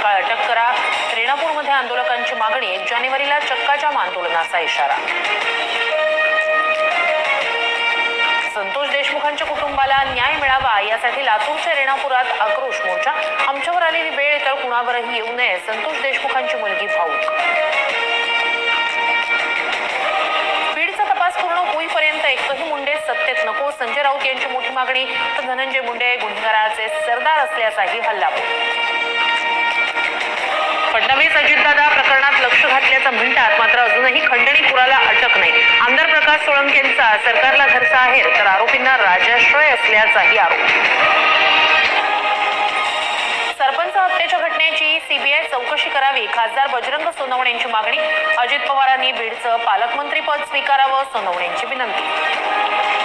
तात्काळ अटक करा रेणापूरमध्ये आंदोलकांची मागणी एक जानेवारीला चक्काजाम आंदोलनाचा इशारा. संतोष देशमुखांच्या कुटुंबाला न्याय मिळावा यासाठी लातूरच्या रेणापुरात आक्रोश मोर्चा. आमच्यावर आलेली वेळ तर कुणावरही येऊ नये संतोष देशमुखांची मुलगी भाऊक बीडचा तपास पूर्ण होईपर्यंत एकही मुंडे सत्तेत नको. संजय राऊत यांची मोठी मागणी तर धनंजय मुंडे गुन्हेगाराचे सरदार असल्याचाही हल्लाबोल फडणवीस अजितदादा प्रकरणात लक्ष घातल्याचं म्हणतात मात्र अजूनही खंडणीपुराला अटक नाही. आमदार प्रकाश सोळंकेंचा सरकारला घरचा आहेर तर आरोपींना राजाश्रय असल्याचाही आरोप. सरपंच हत्येच्या घटनेची सीबीआय चौकशी करावी खासदार बजरंग सोनवणेंची मागणी अजित पवारांनी बीडचं पालकमंत्रीपद स्वीकारावं सोनवणेंची विनंती.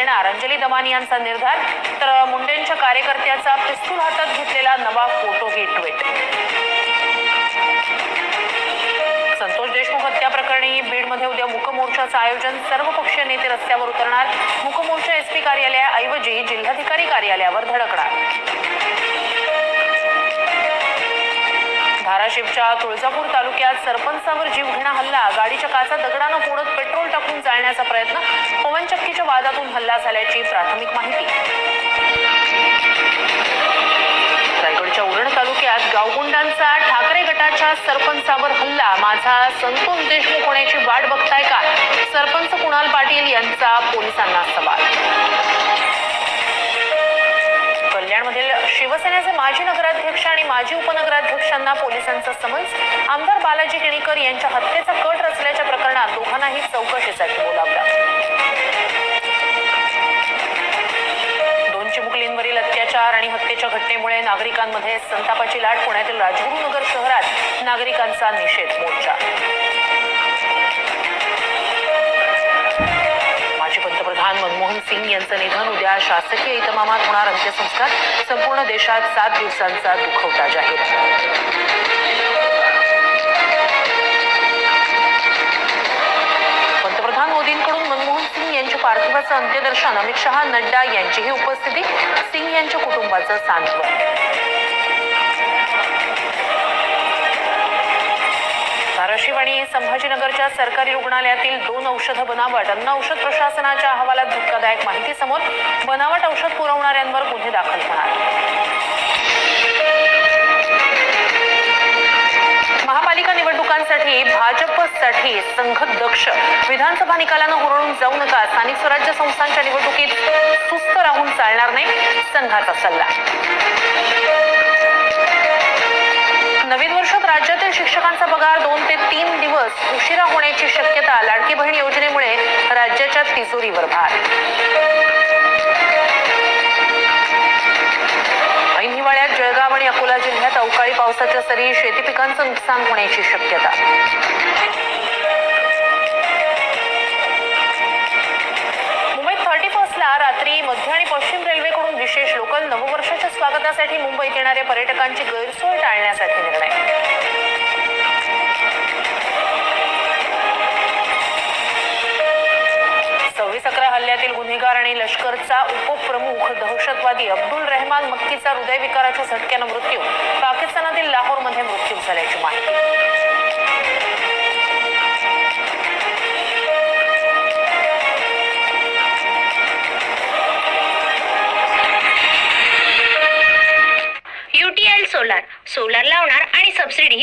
देणार. अंजली दमानी यांचा निर्धार तर मुंडेंच्या कार्यकर्त्याचा पिस्तूल हातात घेतलेला नवा फोटो ही ट्विट संतोष देशमुख हत्या प्रकरणी बीडमध्ये उद्या मुकमोर्चाचं आयोजन. सर्व पक्षीय नेते रस्त्यावर उतरणार. मुक एसपी कार्यालयाऐवजी जिल्हाधिकारी कार्यालयावर धडकणार. धाराशिवच्या तुळजापूर तालुक्यात सरपंचावर जीवघेणा हल्ला. गाडीच्या काचा दगडानं फोडत पेट टाळण्याचा प्रयत्न पवनचक्कीच्या वादातून हल्ला झाल्याची प्राथमिक माहिती. रायगडच्या उरण तालुक्यात गावगुंडांचा ठाकरे गटाच्या सरपंचावर हल्ला. माझा संतोष देशमुख होण्याची वाट बघताय का? सरपंच कुणाल पाटील यांचा पोलिसांना सवाल. कल्याणमधील शिवसेनेचे माजी नगराध्यक्ष आणि माजी उपनगराध्यक्षांना पोलिसांचा समन्स. आमदार बालाजी केणीकर यांच्या हत्येचा कट रचल्याच्या प्रकरणात चौकशीसाठी बोलावला. दोन चिमुकलींवरील अत्याचार आणि हत्येच्या घटनेमुळे नागरिकांमध्ये संतापाची लाट पुण्यातील राजगुरुनगर शहरात नागरिकांचा निषेध मोर्चा. माजी पंतप्रधान मनमोहन सिंग यांचं निधन उद्या शासकीय इतमामात होणार अंत्यसंस्कार संपूर्ण देशात सात दिवसांचा दुखवटा जाहीर पंतप्रधान मोदींकडून मनमोहन सिंग यांच्या पार्थिवाचं अंत्यदर्शन अमित शहा नड्डा यांचीही उपस्थिती सिंग यांच्या कुटुंबाचं सांत्वन. धाराशिव आणि संभाजीनगरच्या सरकारी रुग्णालयातील दोन औषधं बनावट अन्न औषध प्रशासनाच्या अहवालात धक्कादायक माहिती समोर बनावट औषध पुरवणाऱ्यांवर गुन्हे दाखल होणार. निवडणुकांसाठी भाजपसाठी संघ दक्ष विधानसभा निकालानं हुरळून जाऊ नका. स्थानिक स्वराज्य संस्थांच्या निवडणुकीत सुस्त राहून चालणार नाही संघाचा सल्ला. नवीन वर्षात राज्यातील शिक्षकांचा पगार दोन ते तीन दिवस उशिरा होण्याची शक्यता लाडकी बहीण योजनेमुळे राज्याच्या तिजोरीवर भार. अवकाळी पावसाच्या सरी शेती पिकांचं नुकसान होण्याची शक्यता. मुंबईत थर्टी फर्स्टला रात्री मध्य आणि पश्चिम रेल्वेकडून विशेष लोकल नववर्षाच्या स्वागतासाठी मुंबईत येणाऱ्या पर्यटकांची गैरसोय टाळण्यासाठी निर्णय. गुन्हेगार आणि लष्करचा उपप्रमुख दहशतवादी अब्दुल रहमान मक्कीचा हृदयविकाराच्या झटक्यानं मृत्यू. पाकिस्तानातील लाहोरमध्ये मृत्यू झाल्याची माहिती. सोलार. सोलार लावणार आणि सबसिडी